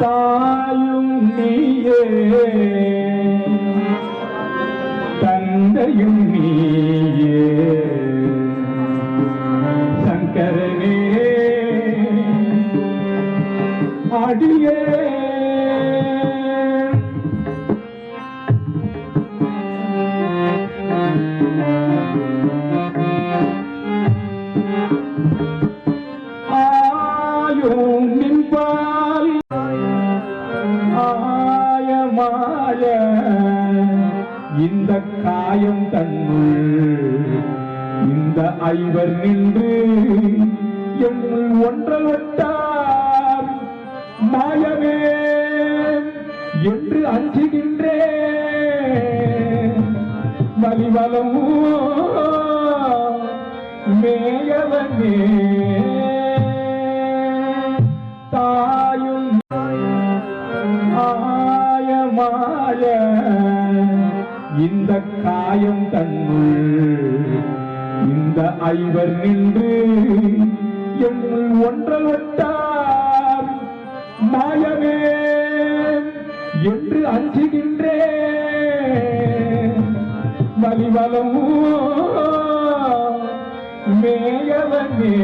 தாயும் நீயே தந்தையும் நீயே சங்கரனே அடியே ஆயும் நின்பால் காய இந்த காயம் தன்னுள் இந்த ஐவர் நின்று என்னுள் ஒன்றவட்டார் மாயமே என்று அஞ்சுகின்றே வலிவலமோ மேயவனே. மாய. இந்த காயம் தன்னுள் இந்த ஐவர் நின்று என்னுள் ஒன்றவிட்டார் மாயமே என்று அஞ்சுகின்றே வலிவலமோ மேயவனே.